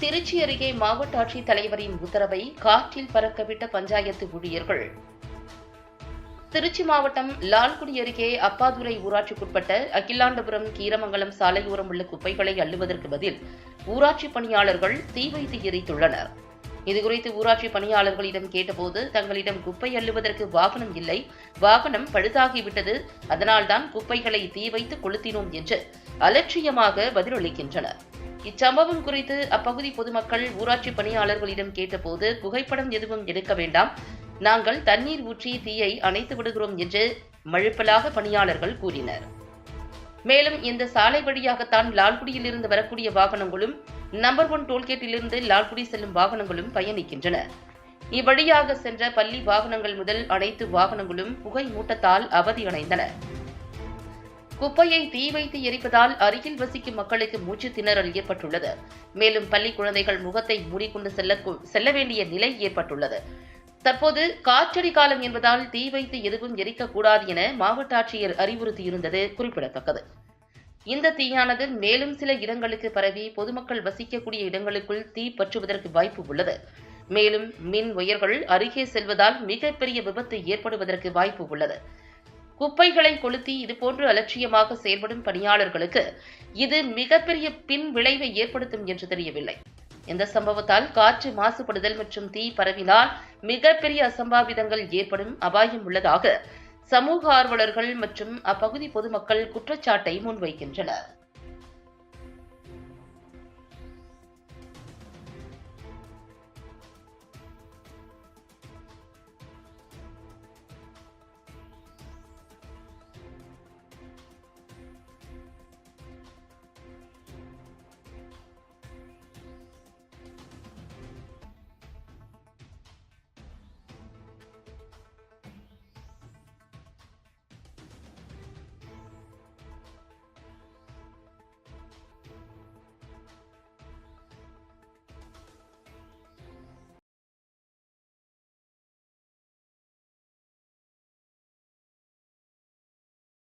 திருச்சி அருகே மாவட்ட ஆட்சித் தலைவரின் உத்தரவை காற்றில் பறக்கவிட்ட பஞ்சாயத்து ஊழியர்கள். திருச்சி மாவட்டம் லால்குடி அருகே அப்பாதுரை ஊராட்சிக்குட்பட்ட அகிலாண்டபுரம் கீரமங்கலம் சாலையோரம் உள்ள குப்பைகளை அள்ளுவதற்கு பதில் ஊராட்சி பணியாளர்கள் தீ வைத்து எரித்துள்ளனர். இதுகுறித்து ஊராட்சி பணியாளர்களிடம் கேட்டபோது தங்களிடம் குப்பை அள்ளுவதற்கு வாகனம் இல்லை வாகனம் பழுதாகிவிட்டது அதனால்தான் குப்பைகளை தீ வைத்து கொளுத்தினோம் என்று அலட்சியமாக பதிலளிக்கின்றனர். இச்சம்பவம் குறித்து அப்பகுதி பொதுமக்கள் ஊராட்சி பணியாளர்களிடம் கேட்டபோது புகைப்படம் எதுவும் எடுக்க வேண்டாம். நாங்கள் தண்ணீர் ஊற்றி தீயை அணைத்து விடுகிறோம் என்று மழுப்பலாக பணியாளர்கள் கூறினர். மேலும் இந்த சாலை வழியாகத்தான் லால்குடியிலிருந்து வரக்கூடிய வாகனங்களும் நம்பர் ஒன் டோல்கேட்டிலிருந்து லால்குடி செல்லும் வாகனங்களும் பயணிக்கின்றன. இவ்வழியாக சென்ற பள்ளி வாகனங்கள் முதல் அனைத்து வாகனங்களும் புகை மூட்டத்தால் அவதியடைந்தன. குப்பையை தீ வைத்து எரிப்பதால் அருகில் வசிக்கும் மக்களுக்கு மூச்சு திணறல் ஏற்பட்டுள்ளது. மேலும் பள்ளி குழந்தைகள் முகத்தை மூடிக்கொண்டு செல்ல செல்ல வேண்டிய நிலை ஏற்பட்டுள்ளது. தற்போது காற்றடி காலம் என்பதால் தீ வைத்து எதுவும் எரிக்கக்கூடாது என மாவட்ட ஆட்சியர் அறிவுறுத்தியிருந்தது குறிப்பிடத்தக்கது. இந்த தீயானது மேலும் சில இடங்களுக்கு பரவி பொதுமக்கள் வசிக்கக்கூடிய இடங்களுக்குள் தீ பற்றுவதற்கு வாய்ப்பு உள்ளது. மேலும் மின் உயர்கள் அருகே செல்வதால் மிகப்பெரிய விபத்து ஏற்படுவதற்கு வாய்ப்பு உள்ளது. குப்பைகளை கொளுத்தி இதுபோன்று அலட்சியமாக செயல்படும் பணியாளர்களுக்கு இது மிகப்பெரிய பின் விளைவை ஏற்படுத்தும் என்று தெரியவில்லை. இந்த சம்பவத்தால் காற்று மாசுபடுதல் மற்றும் தீ பரவினால் மிகப்பெரிய அசம்பாவிதங்கள் ஏற்படும் அபாயம் உள்ளதாக சமூக ஆர்வலர்கள் மற்றும் அப்பகுதி பொதுமக்கள் குற்றச்சாட்டை முன்வைக்கின்றனர்.